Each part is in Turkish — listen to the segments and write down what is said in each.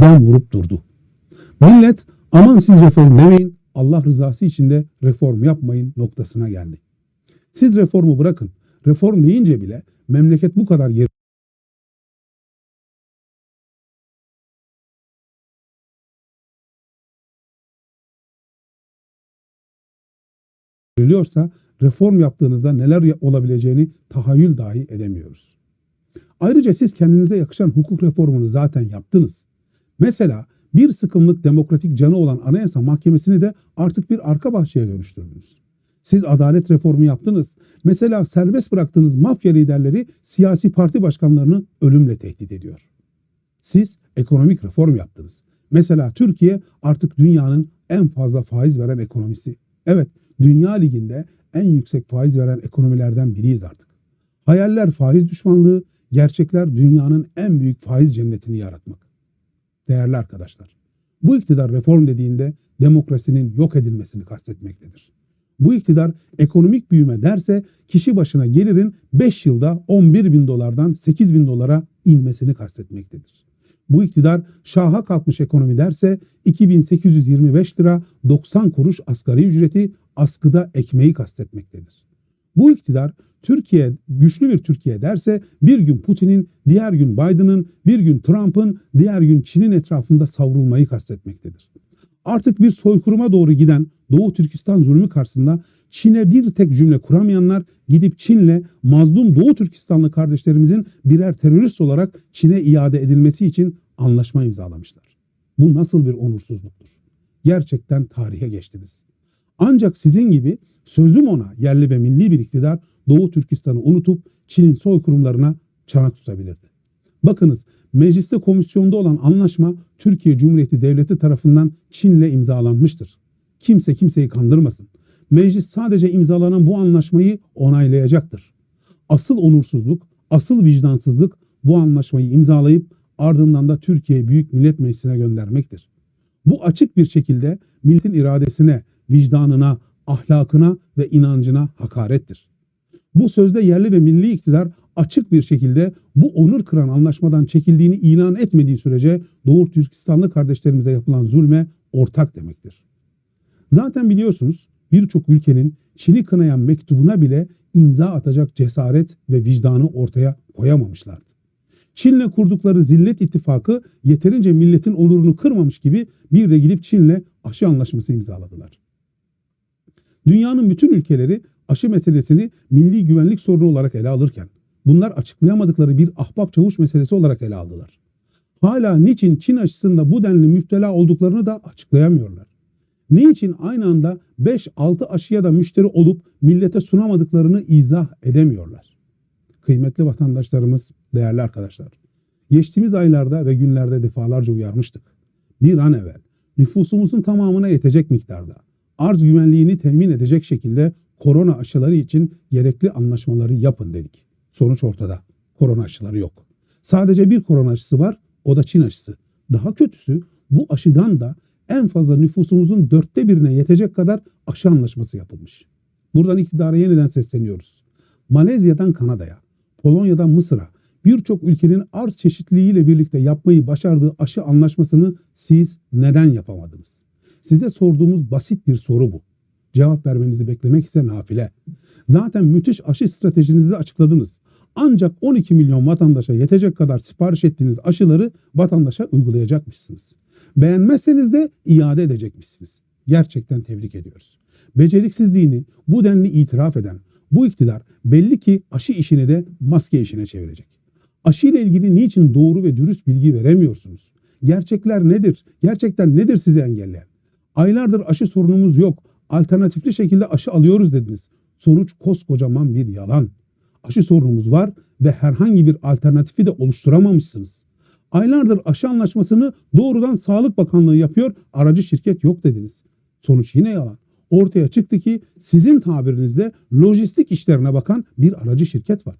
dam vurup durdu. Millet aman siz reform demeyin, Allah rızası için de reform yapmayın noktasına geldi. Siz reformu bırakın. Reform deyince bile memleket bu kadar geri veriliyorsa reform yaptığınızda neler olabileceğini tahayyül dahi edemiyoruz. Ayrıca siz kendinize yakışan hukuk reformunu zaten yaptınız. Mesela bir sıkımlık demokratik canı olan Anayasa Mahkemesi'ni de artık bir arka bahçeye dönüştürdünüz. Siz adalet reformu yaptınız. Mesela serbest bıraktığınız mafya liderleri siyasi parti başkanlarını ölümle tehdit ediyor. Siz ekonomik reform yaptınız. Mesela Türkiye artık dünyanın en fazla faiz veren ekonomisi. Evet, Dünya Ligi'nde en yüksek faiz veren ekonomilerden biriyiz artık. Hayaller faiz düşmanlığı, gerçekler dünyanın en büyük faiz cennetini yaratmak. Değerli arkadaşlar, bu iktidar reform dediğinde demokrasinin yok edilmesini kastetmektedir. Bu iktidar ekonomik büyüme derse kişi başına gelirin 5 yılda 11 bin dolardan 8 bin dolara inmesini kastetmektedir. Bu iktidar şaha kalkmış ekonomi derse 2825 lira 90 kuruş asgari ücreti askıda ekmeği kastetmektedir. Bu iktidar Türkiye güçlü bir Türkiye derse bir gün Putin'in, diğer gün Biden'ın, bir gün Trump'ın, diğer gün Çin'in etrafında savrulmayı kastetmektedir. Artık bir soykırıma doğru giden Doğu Türkistan zulmü karşısında Çin'e bir tek cümle kuramayanlar gidip Çin'le mazlum Doğu Türkistanlı kardeşlerimizin birer terörist olarak Çin'e iade edilmesi için anlaşma imzalamışlar. Bu nasıl bir onursuzluktur? Gerçekten tarihe geçtiniz. Ancak sizin gibi sözüm ona yerli ve milli bir iktidar Doğu Türkistan'ı unutup Çin'in soykırımlarına çanak tutabilirdi. Bakınız mecliste komisyonda olan anlaşma Türkiye Cumhuriyeti Devleti tarafından Çin'le imzalanmıştır. Kimse kimseyi kandırmasın. Meclis sadece imzalanan bu anlaşmayı onaylayacaktır. Asıl onursuzluk, asıl vicdansızlık bu anlaşmayı imzalayıp ardından da Türkiye Büyük Millet Meclisi'ne göndermektir. Bu açık bir şekilde milletin iradesine, vicdanına, ahlakına ve inancına hakarettir. Bu sözde yerli ve milli iktidar açık bir şekilde bu onur kıran anlaşmadan çekildiğini ilan etmediği sürece Doğu Türkistanlı kardeşlerimize yapılan zulme ortak demektir. Zaten biliyorsunuz birçok ülkenin Çin'i kınayan mektubuna bile imza atacak cesaret ve vicdanı ortaya koyamamışlardı. Çin'le kurdukları zillet ittifakı yeterince milletin onurunu kırmamış gibi bir de gidip Çin'le aşı anlaşması imzaladılar. Dünyanın bütün ülkeleri aşı meselesini milli güvenlik sorunu olarak ele alırken bunlar açıklayamadıkları bir ahbap çavuş meselesi olarak ele aldılar. Hala niçin Çin aşısında bu denli müptela olduklarını da açıklayamıyorlar. Niçin aynı anda 5-6 aşıya da müşteri olup millete sunamadıklarını izah edemiyorlar. Kıymetli vatandaşlarımız, değerli arkadaşlar. Geçtiğimiz aylarda ve günlerde defalarca uyarmıştık. Bir an evvel nüfusumuzun tamamına yetecek miktarda arz güvenliğini temin edecek şekilde korona aşıları için gerekli anlaşmaları yapın dedik. Sonuç ortada. Korona aşıları yok. Sadece bir korona aşısı var. O da Çin aşısı. Daha kötüsü bu aşıdan da en fazla nüfusumuzun dörtte birine yetecek kadar aşı anlaşması yapılmış. Buradan iktidara yeniden sesleniyoruz. Malezya'dan Kanada'ya, Polonya'dan Mısır'a birçok ülkenin arz çeşitliliğiyle birlikte yapmayı başardığı aşı anlaşmasını siz neden yapamadınız? Size sorduğumuz basit bir soru bu. Cevap vermenizi beklemek ise nafile. Zaten müthiş aşı stratejinizi de açıkladınız. Ancak 12 milyon vatandaşa yetecek kadar sipariş ettiğiniz aşıları vatandaşa uygulayacakmışsınız. Beğenmezseniz de iade edecekmişsiniz. Gerçekten tebrik ediyoruz. Beceriksizliğini bu denli itiraf eden bu iktidar belli ki aşı işini de maske işine çevirecek. Aşı ile ilgili niçin doğru ve dürüst bilgi veremiyorsunuz? Gerçekler nedir? Gerçekten nedir sizi engelleyen? Aylardır aşı sorunumuz yok. Alternatifli şekilde aşı alıyoruz dediniz. Sonuç koskocaman bir yalan. Aşı sorunumuz var ve herhangi bir alternatifi de oluşturamamışsınız. Aylardır aşı anlaşmasını doğrudan Sağlık Bakanlığı yapıyor, aracı şirket yok dediniz. Sonuç yine yalan. Ortaya çıktı ki sizin tabirinizde lojistik işlerine bakan bir aracı şirket var.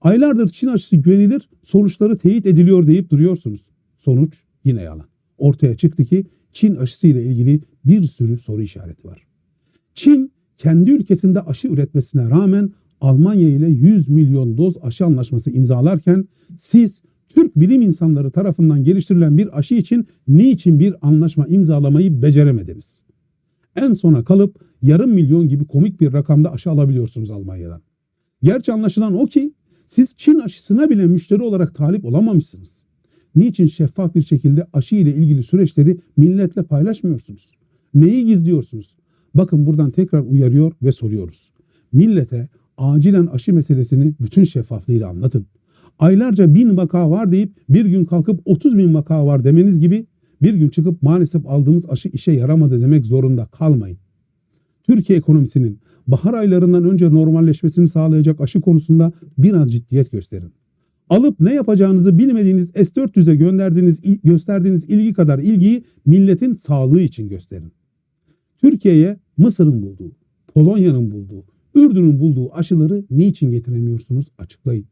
Aylardır Çin aşısı güvenilir, sonuçları teyit ediliyor deyip duruyorsunuz. Sonuç yine yalan. Ortaya çıktı ki Çin aşısı ile ilgili bir sürü soru işareti var. Çin kendi ülkesinde aşı üretmesine rağmen Almanya ile 100 milyon doz aşı anlaşması imzalarken siz Türk bilim insanları tarafından geliştirilen bir aşı için niçin bir anlaşma imzalamayı beceremediniz? En sona kalıp yarım milyon gibi komik bir rakamda aşı alabiliyorsunuz Almanya'dan. Gerçi anlaşılan o ki siz Çin aşısına bile müşteri olarak talip olamamışsınız. Niçin şeffaf bir şekilde aşı ile ilgili süreçleri milletle paylaşmıyorsunuz? Neyi gizliyorsunuz? Bakın buradan tekrar uyarıyor ve soruyoruz. Millete acilen aşı meselesini bütün şeffaflığıyla anlatın. Aylarca bin vaka var deyip bir gün kalkıp 30 bin vaka var demeniz gibi bir gün çıkıp maalesef aldığımız aşı işe yaramadı demek zorunda kalmayın. Türkiye ekonomisinin bahar aylarından önce normalleşmesini sağlayacak aşı konusunda biraz ciddiyet gösterin. Alıp ne yapacağınızı bilmediğiniz S-400'e gönderdiğiniz, gösterdiğiniz ilgi kadar ilgiyi milletin sağlığı için gösterin. Türkiye'ye Mısır'ın bulduğu, Polonya'nın bulduğu, Ürdün'ün bulduğu aşıları niçin getiremiyorsunuz açıklayın.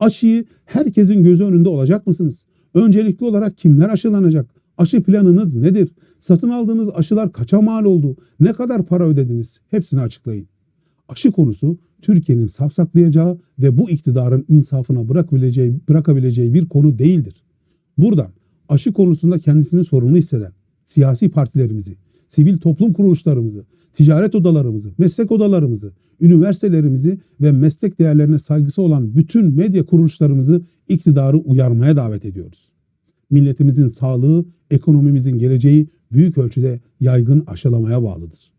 Aşıyı herkesin gözü önünde olacak mısınız? Öncelikli olarak kimler aşılanacak? Aşı planınız nedir? Satın aldığınız aşılar kaça mal oldu? Ne kadar para ödediniz? Hepsini açıklayın. Aşı konusu Türkiye'nin safsaklayacağı ve bu iktidarın insafına bırakabileceği, bırakabileceği bir konu değildir. Buradan aşı konusunda kendisini sorumlu hisseden siyasi partilerimizi, sivil toplum kuruluşlarımızı, ticaret odalarımızı, meslek odalarımızı, üniversitelerimizi ve meslek değerlerine saygısı olan bütün medya kuruluşlarımızı iktidarı uyarmaya davet ediyoruz. Milletimizin sağlığı, ekonomimizin geleceği büyük ölçüde yaygın aşılamaya bağlıdır.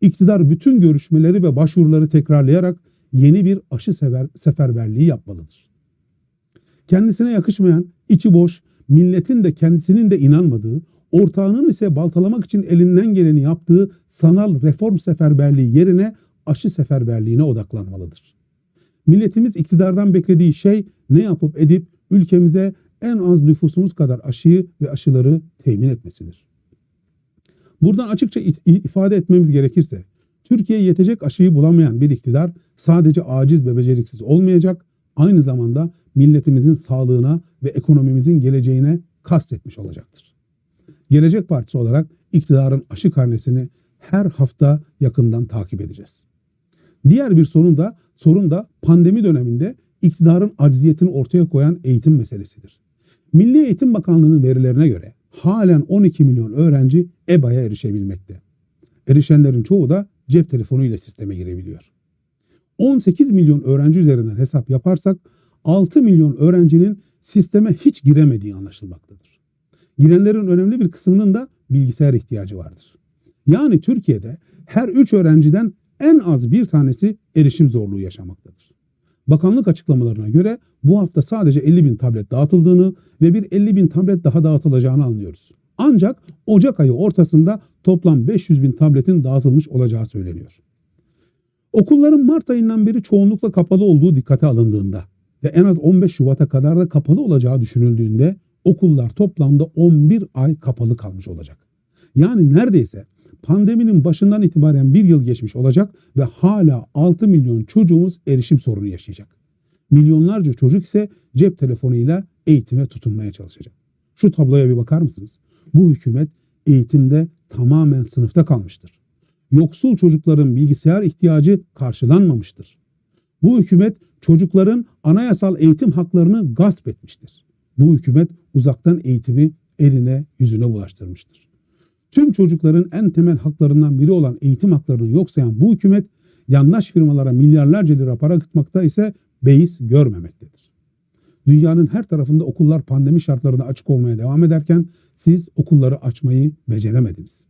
İktidar bütün görüşmeleri ve başvuruları tekrarlayarak yeni bir aşı sefer, seferberliği yapmalıdır. Kendisine yakışmayan, içi boş, milletin de kendisinin de inanmadığı, ortağının ise baltalamak için elinden geleni yaptığı sanal reform seferberliği yerine aşı seferberliğine odaklanmalıdır. Milletimiz iktidardan beklediği şey ne yapıp edip ülkemize en az nüfusumuz kadar aşıyı ve aşıları temin etmesidir. Buradan açıkça ifade etmemiz gerekirse Türkiye'ye yetecek aşıyı bulamayan bir iktidar sadece aciz ve beceriksiz olmayacak, aynı zamanda milletimizin sağlığına ve ekonomimizin geleceğine kastetmiş olacaktır. Gelecek Partisi olarak iktidarın aşı karnesini her hafta yakından takip edeceğiz. Diğer bir sorun da sorun da pandemi döneminde iktidarın acziyetini ortaya koyan eğitim meselesidir. Milli Eğitim Bakanlığı'nın verilerine göre halen 12 milyon öğrenci EBA'ya erişebilmekte. Erişenlerin çoğu da cep telefonu ile sisteme girebiliyor. 18 milyon öğrenci üzerinden hesap yaparsak 6 milyon öğrencinin sisteme hiç giremediği anlaşılmaktadır. Girenlerin önemli bir kısmının da bilgisayar ihtiyacı vardır. Yani Türkiye'de her 3 öğrenciden en az bir tanesi erişim zorluğu yaşamaktadır. Bakanlık açıklamalarına göre bu hafta sadece 50 bin tablet dağıtıldığını ve bir 50 bin tablet daha dağıtılacağını anlıyoruz. Ancak Ocak ayı ortasında toplam 500 bin tabletin dağıtılmış olacağı söyleniyor. Okulların Mart ayından beri çoğunlukla kapalı olduğu dikkate alındığında ve en az 15 Şubat'a kadar da kapalı olacağı düşünüldüğünde okullar toplamda 11 ay kapalı kalmış olacak. Yani neredeyse pandeminin başından itibaren bir yıl geçmiş olacak ve hala 6 milyon çocuğumuz erişim sorunu yaşayacak. Milyonlarca çocuk ise cep telefonuyla eğitime tutunmaya çalışacak. Şu tabloya bir bakar mısınız? Bu hükümet eğitimde tamamen sınıfta kalmıştır. Yoksul çocukların bilgisayar ihtiyacı karşılanmamıştır. Bu hükümet çocukların anayasal eğitim haklarını gasp etmiştir. Bu hükümet uzaktan eğitimi eline yüzüne bulaştırmıştır. Tüm çocukların en temel haklarından biri olan eğitim haklarını yok sayan bu hükümet yandaş firmalara milyarlarca lira para akıtmakta ise beis görmemektedir. Dünyanın her tarafında okullar pandemi şartlarında açık olmaya devam ederken siz okulları açmayı beceremediniz.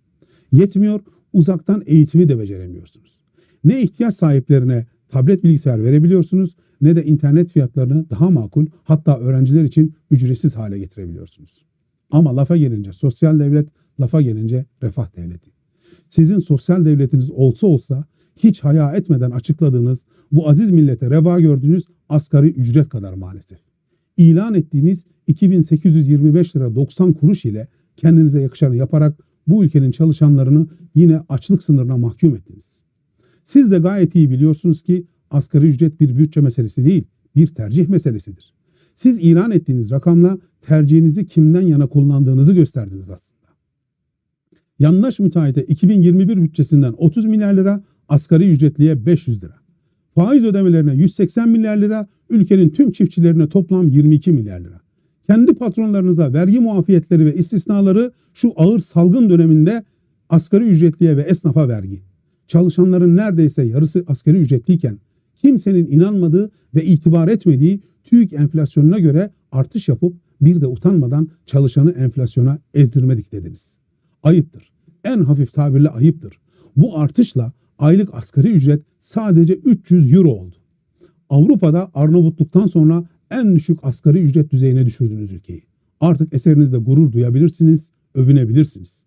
Yetmiyor, uzaktan eğitimi de beceremiyorsunuz. Ne ihtiyaç sahiplerine tablet bilgisayar verebiliyorsunuz ne de internet fiyatlarını daha makul hatta öğrenciler için ücretsiz hale getirebiliyorsunuz. Ama lafa gelince sosyal devlet, lafa gelince refah devleti. Sizin sosyal devletiniz olsa olsa hiç haya etmeden açıkladığınız bu aziz millete reva gördüğünüz asgari ücret kadar maalesef. İlan ettiğiniz 2825 lira 90 kuruş ile kendinize yakışanı yaparak bu ülkenin çalışanlarını yine açlık sınırına mahkum ettiniz. Siz de gayet iyi biliyorsunuz ki asgari ücret bir bütçe meselesi değil, bir tercih meselesidir. Siz ilan ettiğiniz rakamla tercihinizi kimden yana kullandığınızı gösterdiniz aslında. Yandaş müteahhite 2021 bütçesinden 30 milyar lira, asgari ücretliye 500 lira. Faiz ödemelerine 180 milyar lira, ülkenin tüm çiftçilerine toplam 22 milyar lira. Kendi patronlarınıza vergi muafiyetleri ve istisnaları şu ağır salgın döneminde asgari ücretliye ve esnafa vergi. Çalışanların neredeyse yarısı asgari ücretliyken kimsenin inanmadığı ve itibar etmediği TÜİK enflasyonuna göre artış yapıp bir de utanmadan çalışanı enflasyona ezdirmedik dediniz. Ayıptır. En hafif tabirle ayıptır. Bu artışla aylık asgari ücret sadece 300 euro oldu. Avrupa'da Arnavutluk'tan sonra en düşük asgari ücret düzeyine düşürdünüz ülkeyi. Artık eserinizde gurur duyabilirsiniz, övünebilirsiniz.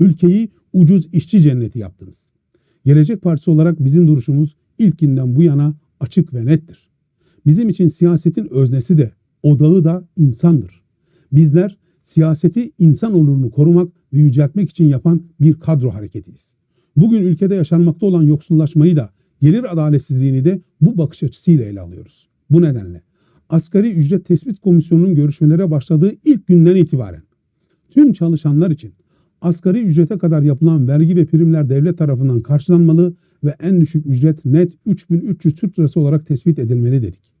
Ülkeyi ucuz işçi cenneti yaptınız. Gelecek Partisi olarak bizim duruşumuz ilkinden bu yana açık ve nettir. Bizim için siyasetin öznesi de, odağı da insandır. Bizler siyaseti insan onurunu korumak ve yüceltmek için yapan bir kadro hareketiyiz. Bugün ülkede yaşanmakta olan yoksullaşmayı da, gelir adaletsizliğini de bu bakış açısıyla ele alıyoruz. Bu nedenle Asgari Ücret Tespit Komisyonu'nun görüşmelere başladığı ilk günden itibaren tüm çalışanlar için asgari ücrete kadar yapılan vergi ve primler devlet tarafından karşılanmalı ve en düşük ücret net 3300 Türk Lirası olarak tespit edilmeli dedik.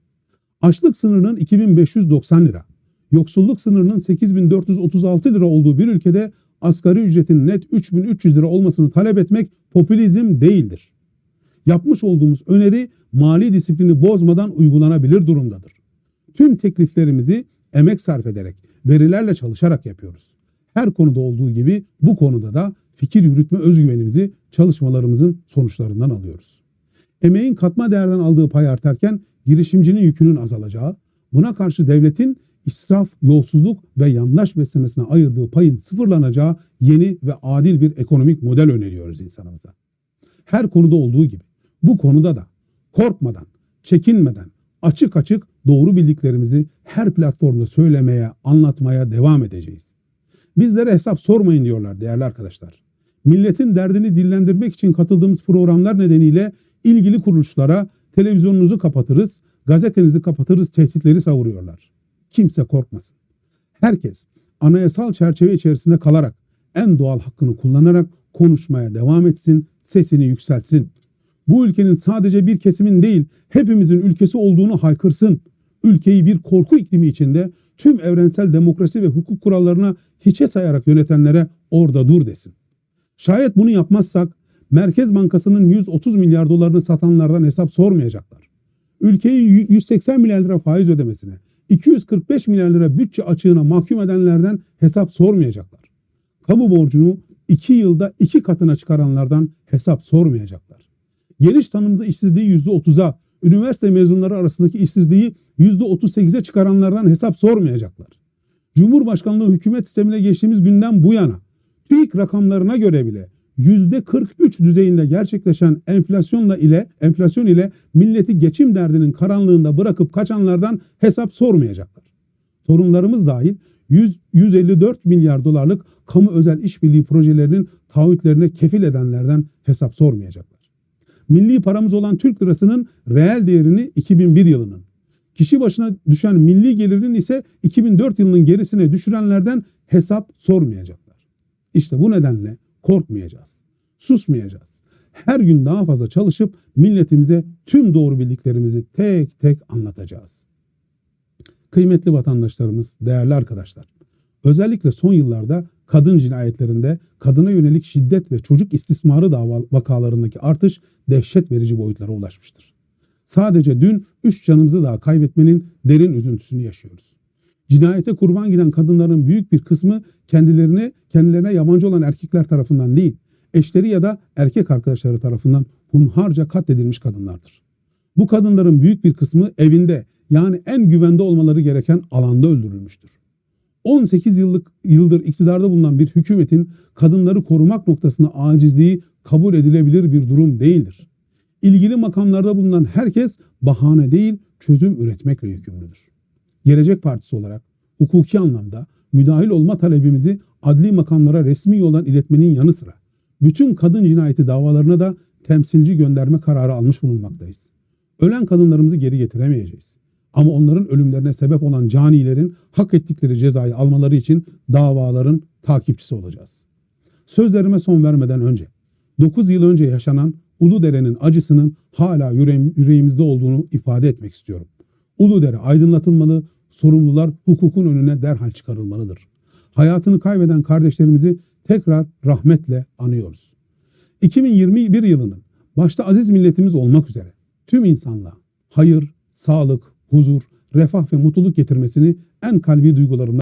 Açlık sınırının 2590 lira, yoksulluk sınırının 8436 lira olduğu bir ülkede asgari ücretin net 3300 lira olmasını talep etmek popülizm değildir. Yapmış olduğumuz öneri mali disiplini bozmadan uygulanabilir durumdadır. Tüm tekliflerimizi emek sarf ederek, verilerle çalışarak yapıyoruz. Her konuda olduğu gibi bu konuda da fikir yürütme özgüvenimizi çalışmalarımızın sonuçlarından alıyoruz. Emeğin katma değerden aldığı pay artarken girişimcinin yükünün azalacağı, buna karşı devletin israf, yolsuzluk ve yandaş beslemesine ayırdığı payın sıfırlanacağı yeni ve adil bir ekonomik model öneriyoruz insanımıza. Her konuda olduğu gibi bu konuda da korkmadan, çekinmeden, açık açık doğru bildiklerimizi her platformda söylemeye, anlatmaya devam edeceğiz. Bizlere hesap sormayın diyorlar değerli arkadaşlar. Milletin derdini dillendirmek için katıldığımız programlar nedeniyle ilgili kuruluşlara televizyonunuzu kapatırız, gazetenizi kapatırız tehditleri savuruyorlar. Kimse korkmasın. Herkes anayasal çerçeve içerisinde kalarak en doğal hakkını kullanarak konuşmaya devam etsin, sesini yükseltsin. Bu ülkenin sadece bir kesimin değil, hepimizin ülkesi olduğunu haykırsın. Ülkeyi bir korku iklimi içinde tüm evrensel demokrasi ve hukuk kurallarına hiçe sayarak yönetenlere orada dur desin. Şayet bunu yapmazsak Merkez Bankası'nın 130 milyar dolarını satanlardan hesap sormayacaklar. Ülkeyi 180 milyar lira faiz ödemesine, 245 milyar lira bütçe açığına mahkum edenlerden hesap sormayacaklar. Kamu borcunu 2 yılda 2 katına çıkaranlardan hesap sormayacaklar. Geniş tanımlı işsizliği %30'a, üniversite mezunları arasındaki işsizliği %38'e çıkaranlardan hesap sormayacaklar. Cumhurbaşkanlığı hükümet sistemine geçtiğimiz günden bu yana TÜİK rakamlarına göre bile %43 düzeyinde gerçekleşen enflasyonla ile enflasyon ile milleti geçim derdinin karanlığında bırakıp kaçanlardan hesap sormayacaklar. Torunlarımız dahil 100, 154 milyar dolarlık kamu özel işbirliği projelerinin taahhütlerine kefil edenlerden hesap sormayacaklar. Milli paramız olan Türk lirasının reel değerini 2001 yılının, kişi başına düşen milli gelirin ise 2004 yılının gerisine düşürenlerden hesap sormayacaklar. İşte bu nedenle korkmayacağız. Susmayacağız. Her gün daha fazla çalışıp milletimize tüm doğru bildiklerimizi tek tek anlatacağız. Kıymetli vatandaşlarımız, değerli arkadaşlar. Özellikle son yıllarda kadın cinayetlerinde kadına yönelik şiddet ve çocuk istismarı dava vakalarındaki artış dehşet verici boyutlara ulaşmıştır. Sadece dün 3 canımızı daha kaybetmenin derin üzüntüsünü yaşıyoruz. Cinayete kurban giden kadınların büyük bir kısmı kendilerine kendilerine yabancı olan erkekler tarafından değil, eşleri ya da erkek arkadaşları tarafından hunharca katledilmiş kadınlardır. Bu kadınların büyük bir kısmı evinde yani en güvende olmaları gereken alanda öldürülmüştür. 18 yıllık yıldır iktidarda bulunan bir hükümetin kadınları korumak noktasında acizliği kabul edilebilir bir durum değildir. İlgili makamlarda bulunan herkes bahane değil çözüm üretmekle yükümlüdür. Gelecek Partisi olarak hukuki anlamda müdahil olma talebimizi adli makamlara resmi yoldan iletmenin yanı sıra bütün kadın cinayeti davalarına da temsilci gönderme kararı almış bulunmaktayız. Ölen kadınlarımızı geri getiremeyeceğiz. Ama onların ölümlerine sebep olan canilerin hak ettikleri cezayı almaları için davaların takipçisi olacağız. Sözlerime son vermeden önce 9 yıl önce yaşanan Uludere'nin acısının hala yüreğimizde olduğunu ifade etmek istiyorum. Uludere aydınlatılmalı, sorumlular hukukun önüne derhal çıkarılmalıdır. Hayatını kaybeden kardeşlerimizi tekrar rahmetle anıyoruz. 2021 yılının başta aziz milletimiz olmak üzere tüm insanlığa hayır, sağlık, huzur, refah ve mutluluk getirmesini en kalbi duygularımla